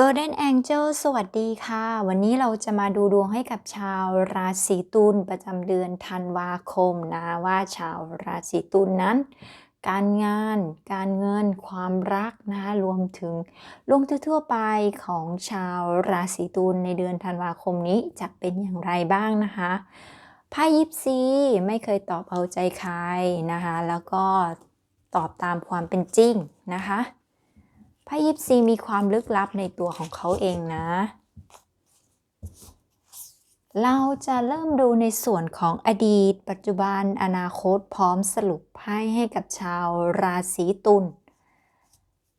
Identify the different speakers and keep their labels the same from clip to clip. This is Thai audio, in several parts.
Speaker 1: Golden Angel สวัสดีค่ะ วันนี้เราจะมาดูดวงให้กับชาวราศีตุลประจำเดือนธันวาคมนะว่าชาวราศีตุลนั้น การงาน การเงิน ความรักนะคะรวมถึงลวงทั่วๆไปของชาวราศีตุลในเดือนธันวาคมนี้จะเป็นอย่างไรบ้างนะคะไพ่ยิปซีไม่เคยตอบเอาใจใครนะคะ แล้วก็ตอบตามความเป็นจริงนะคะ ไพ่ยิปซีมีความลึกลับในตัวของเขาเองนะ เราจะเริ่มดูในส่วนของอดีต ปัจจุบัน อนาคตพร้อมสรุปไพ่ให้กับชาวราศีตุล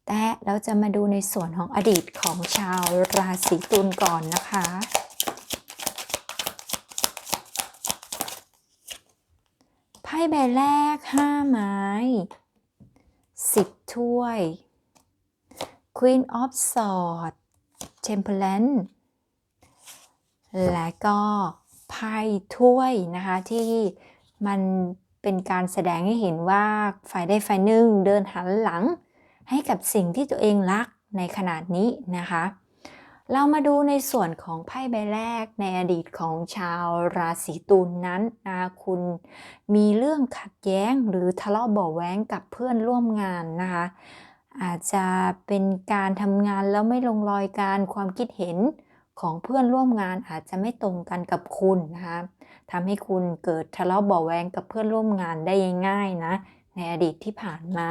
Speaker 1: แต่เราจะมาดูในส่วนของอดีตของชาวราศีตุลก่อนนะคะ ไพ่ใบแรก 5 ไม้ 10 ถ้วย Queen of Swords Temperance และก็ไพ่ถ้วยนะคะที่มันเป็นการแสดงให้เห็นว่าฝ่ายใดฝ่ายหนึ่งเดินหันหลังให้กับสิ่งที่ตัวเองรักในขนาดนี้นะคะ เรามาดูในส่วนของไพ่ใบแรกในอดีตของชาวราศีตุลนนั้นนะคุณมีเรื่องขัดแย้งหรือทะเลาะเบาะแว้งกับเพื่อนร่วมงานนะคะ อาจจะเป็นการทำงานแล้วไม่ลงรอยการความคิดเห็นของเพื่อนร่วมงานอาจจะไม่ตรงกันกับคุณนะคะทำให้คุณเกิดทะเลาะเบาแวงกับเพื่อนร่วมงานได้ง่ายๆนะ ในอดีตที่ผ่านมา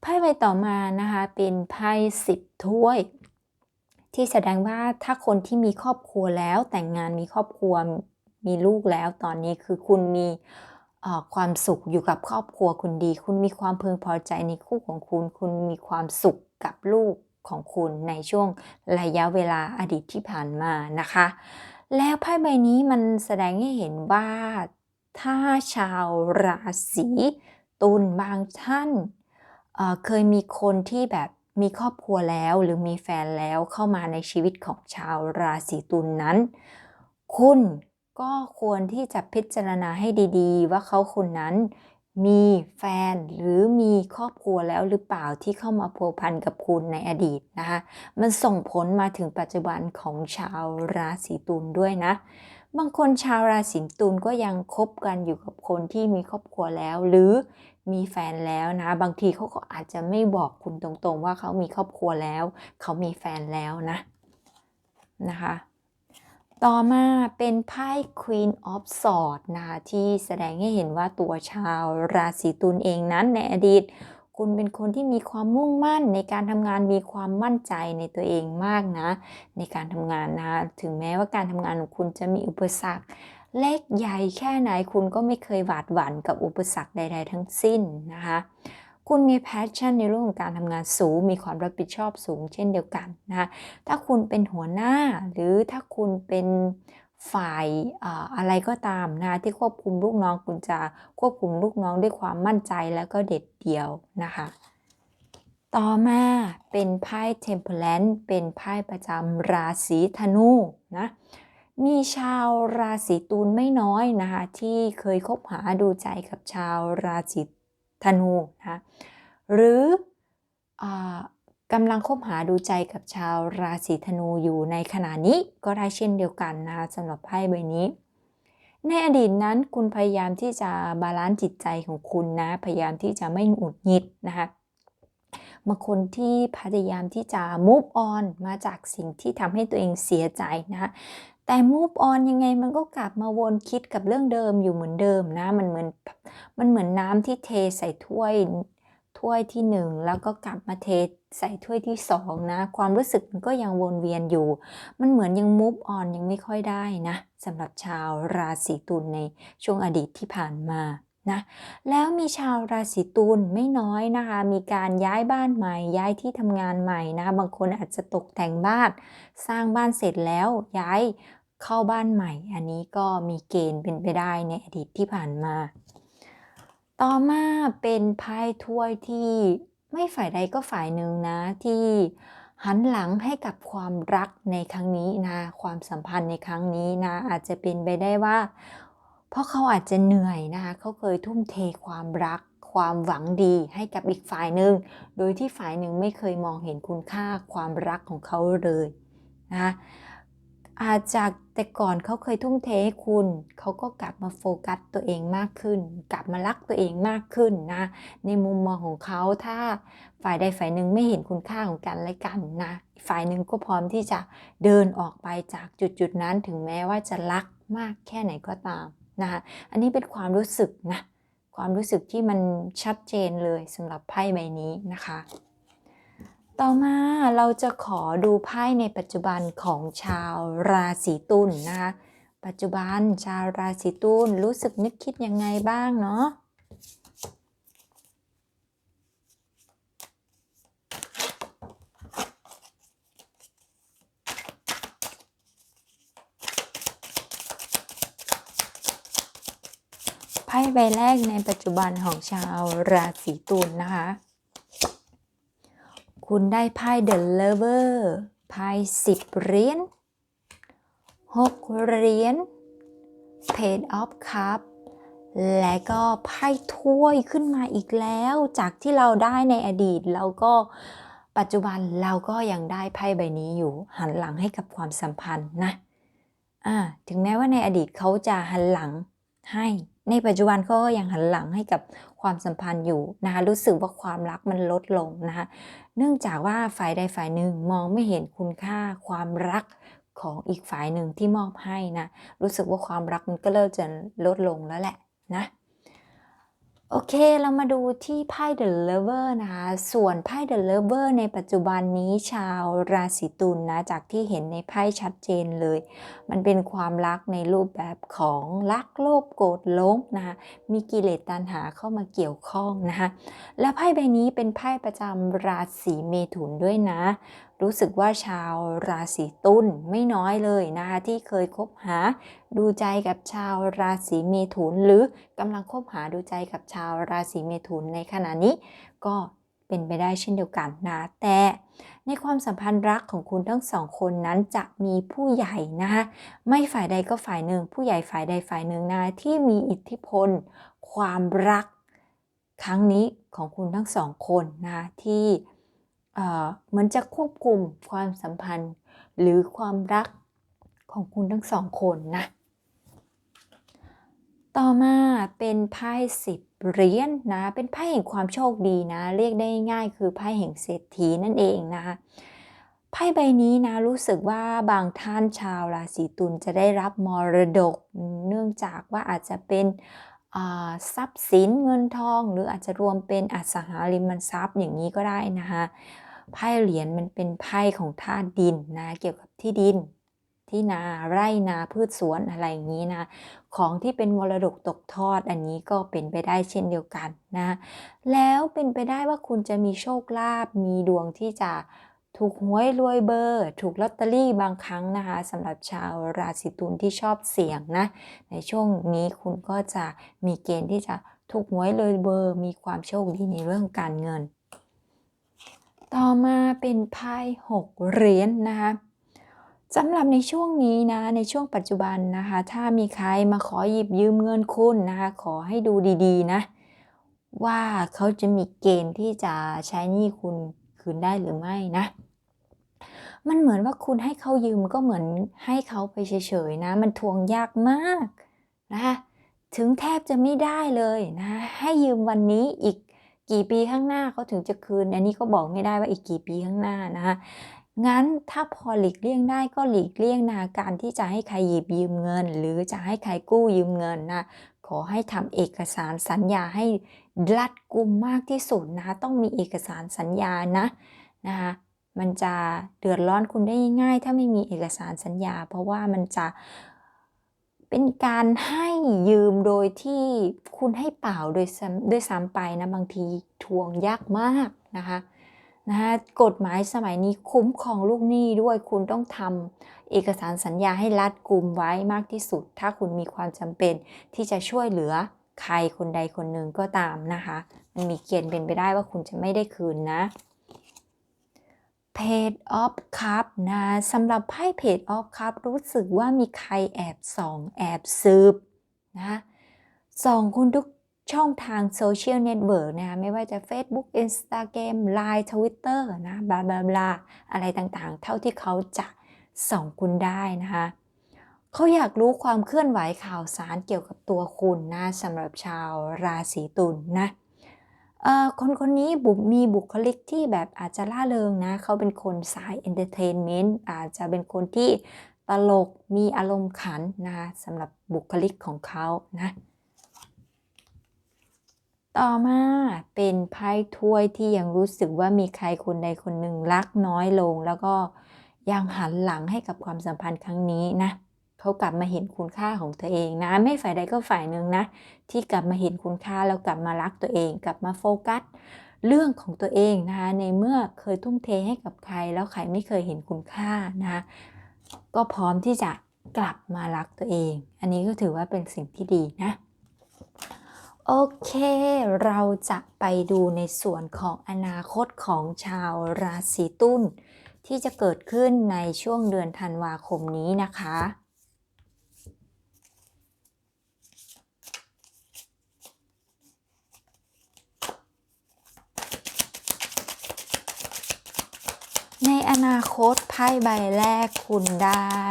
Speaker 1: ไพ่ใบต่อมานะคะเป็นไพ่สิบถ้วย ที่แสดงว่าถ้าคนที่มีครอบครัวแล้วแต่งงานมีครอบครัวมีลูกแล้วตอนนี้คือคุณมี ความสุขอยู่กับครอบครัวคุณดี คุณมีความพึงพอใจในคู่ของคุณ คุณมีความสุขกับลูกของคุณในช่วงระยะเวลาอดีตที่ผ่านมานะคะ แล้วไพ่ใบนี้มันแสดงให้เห็นว่าถ้าชาวราศีตุลบางท่านเเคยมีคนที่แบบมีครอบครัวแล้วหรือมีแฟนแล้วเข้ามาในชีวิตของชาวราศีตุลนนั้น คุณ ก็ควรที่จะพิจารณาให้ดีๆ ว่าเขาคนนั้นมีแฟนหรือมีครอบครัวแล้วหรือเปล่าที่เข้ามาพัวพันกับคุณในอดีตนะคะ มันส่งผลมาถึงปัจจุบันของชาวราศีตุลด้วยนะ บางคนชาวราศีตุลก็ยังคบกันอยู่กับคนที่มีครอบครัวแล้ว หรือมีแฟนแล้วนะ บางทีเขาก็อาจจะไม่บอกคุณตรงๆ ว่าเขามีครอบครัวแล้ว เขามีแฟนแล้วนะนะคะ ต่อมาเป็นไพ่ Queen of Swords นะคะที่แสดงให้เห็นว่าตัวชาวราศีตุลเองนั้นในอดีต คุณเป็นคนที่มีความมุ่งมั่นในการทำงานมีความมั่นใจในตัวเองมากนะ ในการทำงานนะถึงแม้ว่าการทำงานของคุณจะมีอุปสรรคเล็กใหญ่แค่ไหนคุณก็ไม่เคยหวาดหวั่นกับอุปสรรคใด ๆ ทั้งสิ้นนะคะ คุณมีแพชชั่นในเรื่องของการทำงานสูง มีความรับผิดชอบสูง เช่นเดียวกันนะคะถ้าคุณเป็นหัวหน้าหรือถ้าคุณเป็นฝ่ายอะไรก็ตามนะที่ควบคุมลูกน้องคุณจะควบคุมลูกน้องด้วยความมั่นใจแล้วก็เด็ดเดี่ยวนะคะ ต่อมาเป็นไพ่เทมเพลนเป็นไพ่ประจำราศีธนูนะมีชาวราศีตุลไม่น้อยนะคะที่เคยคบหาดูใจกับชาวราศี ธนูนะหรือกำลังคบหาดูใจกับชาวราศีธนูอยู่ในขณะนี้ก็ได้เช่นเดียวกันนะคะสำหรับไพ่ใบนี้ ในอดีตนั้นคุณพยายามที่จะบาลานซ์จิตใจของคุณนะพยายามที่จะไม่หงุดหงิดนะคะบางคนที่พยายามที่จะ move on มาจากสิ่งที่ทำให้ตัวเองเสียใจนะ แต่ move on ยังไงมันก็กลับมาวนคิดกับเรื่องเดิมอยู่เหมือนเดิมนะ มันเหมือนมันเหมือนน้ำที่เทใส่ถ้วยถ้วยที่1แล้วก็กลับมาเทใส่ถ้วยที่2นะ ความรู้สึกมันก็ยังวนเวียนอยู่ มันเหมือนยัง move on ยังไม่ค่อยได้นะสำหรับชาวราศีตุลในช่วงอดีตที่ผ่านมานะแล้วมีชาวราศีตุลไม่น้อยนะคะ มีการย้ายบ้านใหม่ ย้ายที่ทำงานใหม่นะ บางคนอาจจะตกแต่งบ้าน สร้างบ้านเสร็จแล้วย้าย เข้าบ้านใหม่ อันนี้ก็มีเกณฑ์เป็นไปได้ในอดีตที่ผ่านมา ต่อมาเป็นไพ่ถ้วยที่ไม่ฝ่ายใดก็ฝ่ายหนึ่งนะที่หันหลังให้กับความรักในครั้งนี้นะ ความสัมพันธ์ในครั้งนี้นะ อาจจะเป็นไปได้ว่า เพราะเขาอาจจะเหนื่อยนะคะเขาเคยทุ่มเทความรัก ความหวังดีให้กับอีกฝ่ายหนึ่งโดยที่ฝ่ายหนึ่งไม่เคยมองเห็นคุณค่าความรักของเขาเลยนะ อาจจากแต่ก่อนเขาเคยทุ่มเทให้คุณ เขาก็กลับมาโฟกัสตัวเองมากขึ้น กลับมารักตัวเองมากขึ้นนะ ในมุมมองของเขาถ้าฝ่ายใดฝ่ายหนึ่งไม่เห็นคุณค่าของกันและกันนะ ฝ่ายหนึ่งก็พร้อมที่จะเดินออกไปจากจุดจุดๆนั้นถึงแม้ว่าจะรักมากแค่ไหนก็ตามนะคะอันนี้เป็นความรู้สึกนะ ความรู้สึกที่มันชัดเจนเลยสำหรับไพ่ใบนี้นะคะ ต่อมาเราจะขอดูไพ่ในปัจจุบันของชาวราศีตุลนะคะปัจจุบันชาวราศีตุลรู้สึกนึกคิดยังไงบ้างเนาะไพ่ใบแรกในปัจจุบันของชาวราศีตุลนะคะ คุณได้ไพ่ The Lover ไพ่สิบเหรียญหกเหรียญ Page of Cup และก็ไพ่ถ้วยขึ้นมาอีกแล้ว จากที่เราได้ในอดีตแล้วก็ปัจจุบันเราก็ยังได้ไพ่ใบนี้อยู่หันหลังให้กับความสัมพันธ์นะ อ่า ถึงแม้ว่าในอดีตเขาจะหันหลังให้ ในปัจจุบันเขาก็ยังหันหลังให้กับความสัมพันธ์อยู่นะคะรู้สึกว่าความรักมันลดลงนะคะเนื่องจากว่าฝ่ายใดฝ่ายหนึ่งมองไม่เห็นคุณค่าความรักของอีกฝ่ายหนึ่งที่มอบให้นะรู้สึกว่าความรักมันก็เริ่มจะลดลงแล้วแหละนะ โอเค เรามาดูที่ไพ่ The Lover นะคะ ส่วนไพ่ The Lover ในปัจจุบันนี้ชาวราศีตุลนะจากที่เห็นในไพ่ชัดเจนเลย มันเป็นความรักในรูปแบบของรักโลภโกรธหลงนะคะมีกิเลสตัณหาเข้ามาเกี่ยวข้องนะคะและไพ่ใบนี้เป็นไพ่ประจำราศีเมถุนด้วยนะ รู้สึกว่าชาวราศีตุลไม่น้อยเลยนะคะที่เคยคบหาดูใจกับชาวราศีเมถุน หรือกำลังคบหาดูใจกับชาวราศีเมถุนในขณะนี้ ก็เป็นไปได้เช่นเดียวกันนะแต่ในความสัมพันธ์รักของคุณทั้งสองคนนั้นจะมีผู้ใหญ่นะคะไม่ฝ่ายใดก็ฝ่ายหนึ่ง ผู้ใหญ่ฝ่ายใดฝ่ายหนึ่งนะที่มีอิทธิพล ความรักครั้งนี้ของคุณทั้งสองคนนะคะที่ เหมือนจะควบคุมความสัมพันธ์ หรือความรักของคุณทั้งสองคนนะ ต่อมาเป็นไพ่สิบเหรียญนะ เป็นไพ่แห่งความโชคดีนะ เรียกได้ง่ายคือไพ่แห่งเศรษฐีนั่นเองนะคะไพ่ใบนี้นะรู้สึกว่าบางท่านชาวราศีตุลจะได้รับมรดก เนื่องจากว่าอาจจะเป็นทรัพย์สินเงินทอง หรืออาจจะรวมเป็นอสังหาริมทรัพย์อย่างนี้ก็ได้นะคะ ไพ่เหรียญมันเป็นไพ่ของธาตุดินนะ เกี่ยวกับที่ดิน ที่นาไร่นาพืชสวนอะไรอย่างนี้นะ ของที่เป็นมรดกตกทอดอันนี้ก็เป็นไปได้เช่นเดียวกันนะ แล้วเป็นไปได้ว่าคุณจะมีโชคลาภมีดวงที่จะถูกหวยรวยเบอร์ ถูกลอตเตอรี่บางครั้งนะคะสำหรับชาวราศีตุลที่ชอบเสี่ยงนะ ในช่วงนี้คุณก็จะมีเกณฑ์ที่จะถูกหวยรวยเบอร์ มีความโชคดีในเรื่องการเงิน ต่อมาเป็นไพ่หกเหรียญนะคะสำหรับในช่วงนี้นะในช่วงปัจจุบันนะคะ ถ้ามีใครมาขอหยิบยืมเงินคุณนะคะ ขอให้ดูดีๆนะ ว่าเขาจะมีเกณฑ์ที่จะใช้หนี้คุณคืนได้หรือไม่นะ มันเหมือนว่าคุณให้เขายืมก็เหมือนให้เขาไปเฉยๆนะ มันทวงยากมากนะคะถึงแทบจะไม่ได้เลยนะ ให้ยืมวันนี้อีก กี่ปีข้างหน้าเขาถึงจะคืน อันนี้ก็บอกไม่ได้ว่าอีกกี่ปีข้างหน้านะคะงั้นถ้าพอหลีกเลี่ยงได้ก็หลีกเลี่ยงนะการที่จะให้ใครหยิบยืมเงิน หรือจะให้ใครกู้ยืมเงินนะขอให้ทำเอกสารสัญญาให้รัดกุมมากที่สุดนะคะต้องมีเอกสารสัญญานะนะคะมันจะเดือดร้อนคุณได้ง่าย ถ้าไม่มีเอกสารสัญญา เพราะว่ามันจะ เป็นการให้ยืมโดยที่คุณให้เปล่าโดยด้วยซ้ำไปนะบางทีทวงยากมากนะคะนะคะกฎหมายสมัยนี้คุ้มครองลูกหนี้ด้วยคุณต้องทำเอกสารสัญญาให้รัดกุมไว้มากที่สุด ถ้าคุณมีความจำเป็นที่จะช่วยเหลือใครคนใดคนหนึ่งก็ตามนะคะ มันมีเกณฑ์เป็นไปได้ว่าคุณจะไม่ได้คืนนะ Page of Cup นะสำหรับไพ่ Page of Cup รู้สึกว่ามีใครแอบส่องแอบสืบนะส่องคุณทุกช่องทางโซเชียลเน็ตเวิร์กนะคะไม่ว่าจะ Facebook Instagram Line Twitter นะบลาบลาบลาอะไรต่างๆ เท่าที่เขาจะส่องคุณได้นะคะเขาอยากรู้ความเคลื่อนไหวข่าวสารเกี่ยวกับตัวคุณนะสำหรับชาวราศีตุลนนะ คนคนนี้บุมีบุคลิกที่แบบอาจจะล่าเริงนะ เขาเป็นคนสายเอนเตอร์เทนเมนต์อาจจะเป็นคนที่ตลกมีอารมณ์ขันนะคะสำหรับบุคลิกของเขานะ ต่อมาเป็นไพ่ถ้วยที่ยังรู้สึกว่ามีใครคนใดคนหนึ่งรักน้อยลง แล้วก็ยังหันหลังให้กับความสัมพันธ์ครั้งนี้นะ เขากลับมาเห็นคุณค่าของตัวเองนะ ไม่ฝ่ายใดก็ฝ่ายหนึ่งนะ ที่กลับมาเห็นคุณค่าแล้วกลับมารักตัวเอง กลับมาโฟกัสเรื่องของตัวเองนะคะในเมื่อเคยทุ่มเทให้กับใคร แล้วใครไม่เคยเห็นคุณค่านะคะก็พร้อมที่จะกลับมารักตัวเอง อันนี้ก็ถือว่าเป็นสิ่งที่ดีนะโอเค เราจะไปดูในส่วนของอนาคตของชาวราศีตุลที่จะเกิดขึ้นในช่วงเดือนธันวาคมนี้นะคะ อนาคตไพ่ใบแรกคุณได้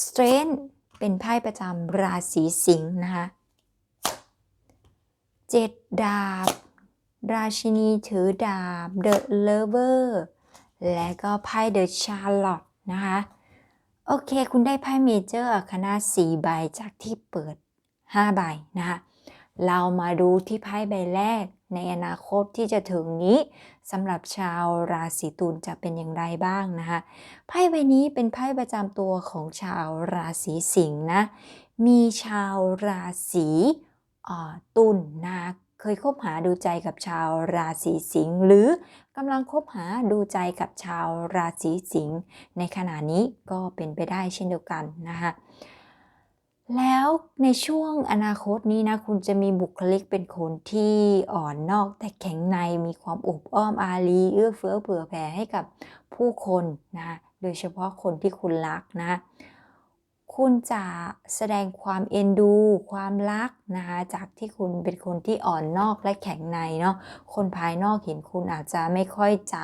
Speaker 1: Strength เป็นไพ่ประจำราศีสิงห์นะคะเจ็ดดาบ ราชินีถือดาบ The Lover และก็ไพ่ The Charlotte นะคะ โอเค คุณได้ไพ่เมเจอร์คณะสี่ใบจากที่เปิด5ใบนะคะ เรามาดูที่ไพ่ใบแรก ในอนาคตที่จะถึงนี้สำหรับชาวราศีตุลจะเป็นอย่างไรบ้างนะคะไพ่ใบนี้เป็นไพ่ประจำตัวของชาวราศีสิงห์นะมีชาวราศีตุลนะเคยคบหาดูใจกับชาวราศีสิงห์หรือกำลังคบหาดูใจกับชาวราศีสิงห์ในขณะนี้ก็เป็นไปได้เช่นเดียวกันนะคะ แล้วในช่วงอนาคตนี้นะ คุณจะมีบุคลิกเป็นคนที่อ่อนนอกแต่แข็งในมีความอบอ้อมอารีเอื้อเฟื้อเผื่อแผ่ให้กับผู้คนนะโดยเฉพาะคนที่คุณรักนะ คุณจะแสดงความเอ็นดู ความรักนะคะจากที่คุณเป็นคนที่อ่อนนอกและแข็งในเนาะคนภายนอกเห็นคุณอาจจะไม่ค่อยจะ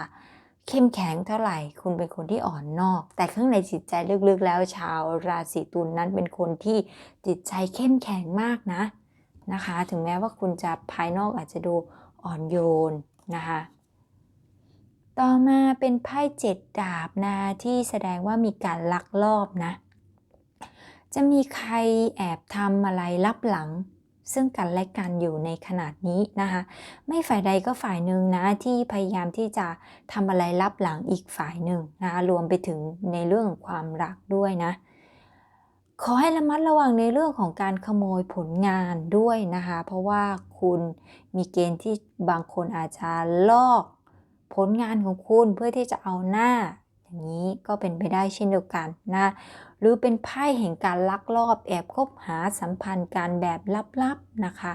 Speaker 1: เข้มแข็งเท่าไหร่ คุณเป็นคนที่อ่อนนอก แต่ข้างในจิตใจลึกๆแล้วชาวราศีตุลนนั้นเป็นคนที่จิตใจเข้มแข็งมากนะนะคะ ถึงแม้ว่าคุณจะภายนอกอาจจะดูอ่อนโยนนะคะต่อมาเป็นไพ่เจ็ดดาบนะที่แสดงว่ามีการลักลอบนะ จะมีใครแอบทำอะไรลับหลัง ซึ่งกันและกันอยู่ในขนาดนี้นะคะ ไม่ฝ่ายใดก็ฝ่ายหนึ่งนะที่พยายามที่จะทำอะไรลับหลังอีกฝ่ายหนึ่งนะะรวมไปถึงในเรื่องความรักด้วยนะ ขอให้ระมัดระวังในเรื่องของการขโมยผลงานด้วยนะคะ เพราะว่าคุณมีเกณฑ์ที่บางคนอาจจะลอกผลงานของคุณเพื่อที่จะเอาหน้า อย่างนี้ก็เป็นไปได้เช่นเดียวกันนะ หรือเป็นไพ่แห่งการลักลอบแอบคบหาสัมพันธ์การแบบลับๆนะคะ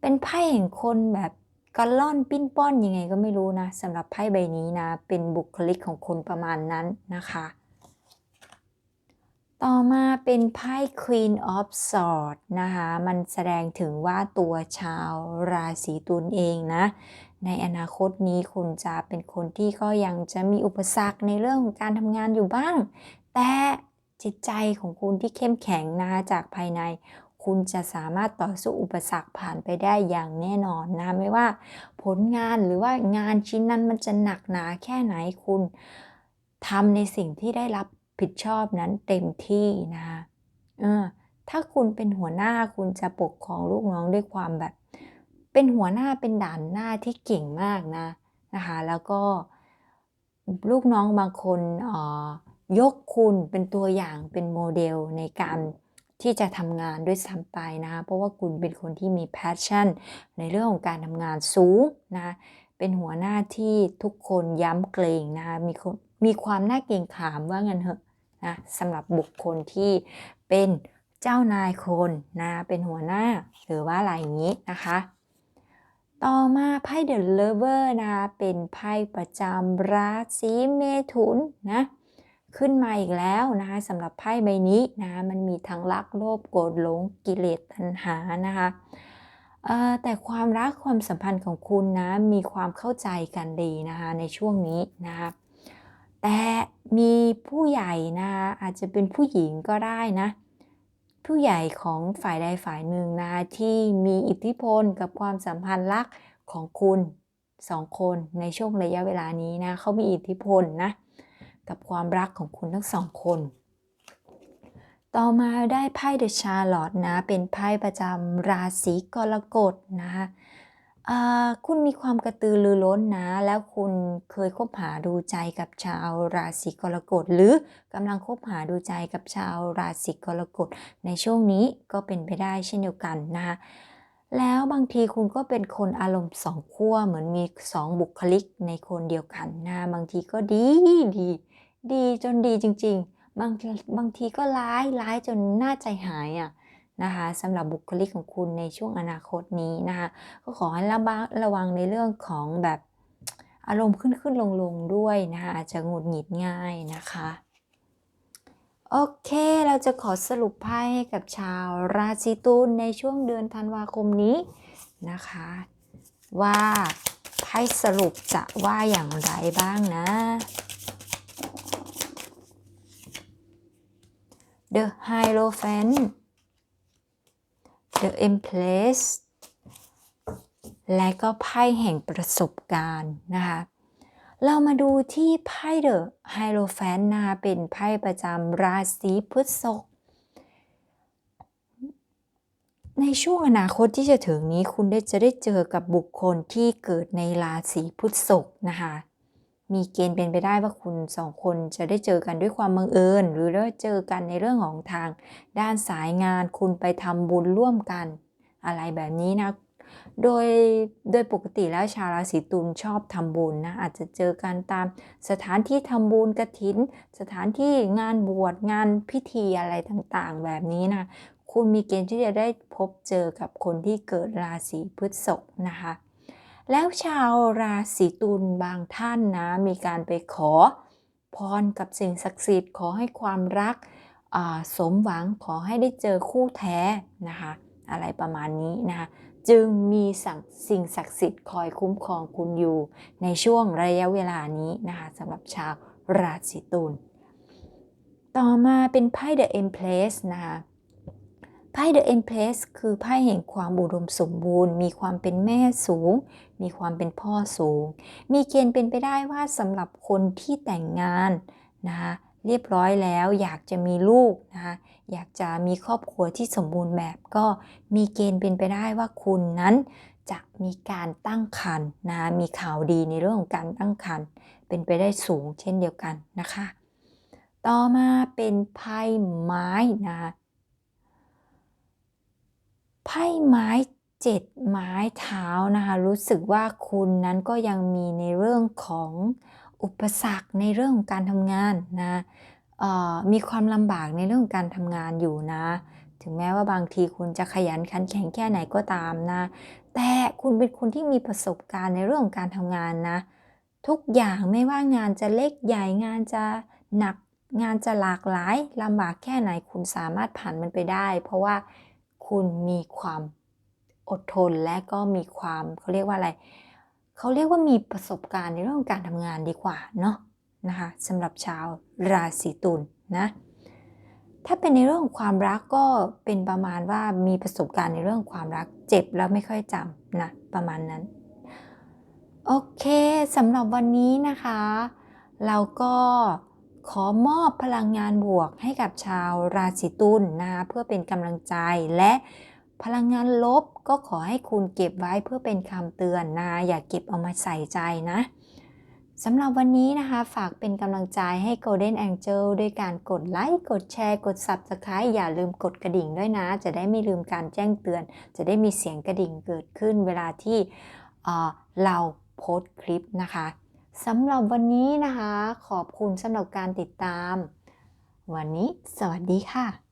Speaker 1: เป็นไพ่แห่งคนแบบกระล่อนปิ้นป้อนยังไงก็ไม่รู้นะสำหรับไพ่ใบนี้นะ เป็นบุคลิกของคนประมาณนั้นนะคะ ต่อมาเป็นไพ่ Queen of Swords นะคะ มันแสดงถึงว่าตัวชาวราศีตุลเองนะ ในอนาคตนี้คุณจะเป็นคนที่ก็ยังจะมีอุปสรรคในเรื่องของการทำงานอยู่บ้าง แต่ จิตใจของคุณที่เข้มแข็งนะคะจากภายใน คุณจะสามารถต่อสู้อุปสรรคผ่านไปได้อย่างแน่นอนนะไม่ว่า ผลงานหรือว่างานชิ้นนั้นมันจะหนักหนาแค่ไหนคุณทำในสิ่งที่ได้รับผิดชอบนั้นเต็มที่นะคะเออถ้าคุณเป็นหัวหน้าคุณจะปกครองลูกน้องด้วยความแบบ เป็นหัวหน้าเป็นด่านหน้าที่เก่งมากนะนะคะแล้วก็ลูกน้องบางคนออ ยกคุณเป็นตัวอย่างเป็นโมเดลในการที่จะทำงานด้วยซ้ำไปนะคะเพราะว่าคุณเป็นคนที่มีแพชชั่น ในเรื่องของการทำงานสูงนะ เป็นหัวหน้าที่ทุกคนย้ำเกรงนะมีมีความน่าเกรงขามว่างันเถอะนะสำหรับบุคคลที่เป็นเจ้านายคนนะ เป็นหัวหน้าหรือว่าอะไรอย่างนี้นะคะ ต่อมาไพ่เดอะเลเวอร์นะ เป็นไพ่ประจำราศีเมถุนนะ ขึ้นมาอีกแล้วนะคะสำหรับไพ่ใบนี้นะะมันมีทั้งรักโลภโกรธหลงกิเลสตัณหานะคะแต่ความรักความสัมพันธ์ของคุณนะมีความเข้าใจกันดีนะคะในช่วงนี้นะคะแต่มีผู้ใหญ่นะคะอาจจะเป็นผู้หญิงก็ได้นะผู้ใหญ่ของฝ่ายใดฝ่ายหนึ่งนะคะที่มีอิทธิพลกับความสัมพันธ์รักของคุณสองคนในช่วงระยะเวลานี้นะเขามีอิทธิพลนะ กับความรักของคุณทั้งสองคน ต่อมาได้ไพ่เดอะชาร์ลอตนะ เป็นไพ่ประจำราศีกรกฎนะคะคุณมีความกระตือรือร้นนะ แล้วคุณเคยคบหาดูใจกับชาวราศีกรกฎ หรือกำลังคบหาดูใจกับชาวราศีกรกฎ ในช่วงนี้ก็เป็นไปได้เช่นเดียวกันนะคะแล้วบางทีคุณก็เป็นคนอารมณ์สองขั้วเหมือนมีสองบุคลิกในคนเดียวกันนะบางทีก็ดีดี ดีจนดีจริง ๆ บางบางทีก็ร้ายร้ายจนน่าใจหายอะนะคะสำหรับบุคลิกของคุณในช่วงอนาคตนี้นะคะก็ขอให้ระบังระวังในเรื่องของแบบอารมณ์ขึ้นขึ้นลงลงด้วยนะคะอาจจะหงุดหงิดง่ายนะคะโอเค เราจะขอสรุปไพ่ให้กับชาวราศีตุลในช่วงเดือนธันวาคมนี้นะคะ ว่าไพ่สรุปจะว่าอย่างไรบ้างนะ The Hierophant The Empress และก็ไพ่แห่งประสบการณ์นะคะเรามาดูที่ไพ่เดอะไฮโลแฟนนะคะเป็นไพ่ประจำราศีพฤษภในช่วงอนาคตที่จะถึงนี้คุณได้จะได้เจอกับบุคคลที่เกิดในราศีพฤษภนะคะ มีเกณฑ์เป็นไปได้ว่าคุณสองคนจะได้เจอกันด้วยความบังเอิญ หรือได้เจอกันในเรื่องของทาง ด้านสายงานคุณไปทำบุญร่วมกัน อะไรแบบนี้นะ โดยโดยปกติแล้วชาวราศีตุลชอบทำบุญนะ อาจจะเจอกันตามสถานที่ทำบุญกระถิน สถานที่งานบวชงานพิธีอะไรต่างๆ แบบนี้นะ คุณมีเกณฑ์ที่จะได้พบเจอกับคนที่เกิดราศีพฤษภนะคะ แล้วชาวราศีตุลบางท่านนะ มีการไปขอพรกับสิ่งศักดิ์สิทธิ์ขอให้ความรักสมหวังขอให้ได้เจอคู่แท้นะคะอะไรประมาณนี้นะคะจึงมีสั่งสิ่งศักดิ์สิทธิ์คอยคุ้มครองคุณอยู่ ในช่วงระยะเวลานี้นะคะสำหรับชาวราศีตุลต่อมาเป็นไพ่ The Empress นะคะ ไพ่ The Empress คือไพ่แห่งความอุดมสมบูรณ์ มีความเป็นแม่สูง มีความเป็นพ่อสูง มีเกณฑ์เป็นไปได้ว่าสำหรับคนที่แต่งงานนะคะเรียบร้อยแล้วอยากจะมีลูกนะคะอยากจะมีครอบครัวที่สมบูรณ์แบบก็มีเกณฑ์เป็นไปได้ว่าคุณนั้นจะมีการตั้งครรภ์นะมีข่าวดีในเรื่องของการตั้งครรภ์เป็นไปได้สูงเช่นเดียวกันนะคะ ต่อมาเป็นไพ่ไม้นะ ไพ่ไม้เจ็ดไม้เท้านะคะ รู้สึกว่าคุณนั้นก็ยังมีในเรื่องของอุปสรรคในเรื่องของการทำงานนะมีความลำบากในเรื่องการทำงานอยู่นะ ถึงแม้ว่าบางทีคุณจะขยันขันแข็งแค่ไหนก็ตามนะ แต่คุณเป็นคนที่มีประสบการณ์ในเรื่องการทำงานนะ ทุกอย่างไม่ว่างานจะเล็กใหญ่งานจะหนักงานจะหลากหลายลำบากแค่ไหนคุณสามารถผ่านมันไปได้ เพราะว่า คุณมีความอดทนและก็มีความเขาเรียกว่าอะไรเขาเรียกว่ามีประสบการณ์ในเรื่องของการทำงานดีกว่าเนาะนะคะสำหรับชาวราศีตุลนะถ้าเป็นในเรื่องของความรักก็เป็นประมาณว่ามีประสบการณ์ในเรื่องของความรักเจ็บแล้วไม่ค่อยจำนะประมาณนั้น โอเคสำหรับวันนี้นะคะ เราก็ ขอมอบพลังงานบวกให้กับชาวราศีตุลนะคะเพื่อเป็นกำลังใจและพลังงานลบก็ขอให้คุณเก็บไว้เพื่อเป็นคำเตือนนะอย่าเก็บเอามาใส่ใจนะสำหรับวันนี้นะคะฝากเป็นกำลังใจให้ Golden Angel ด้วยการกดไลค์กดแชร์ กด Subscribe อย่าลืมกดกระดิ่งด้วยนะ จะได้ไม่ลืมการแจ้งเตือน จะได้มีเสียงกระดิ่งเกิดขึ้นเวลาที่เเราโพสต์คลิปนะคะ สำหรับวันนี้นะคะ ขอบคุณสำหรับการติดตาม วันนี้สวัสดีค่ะ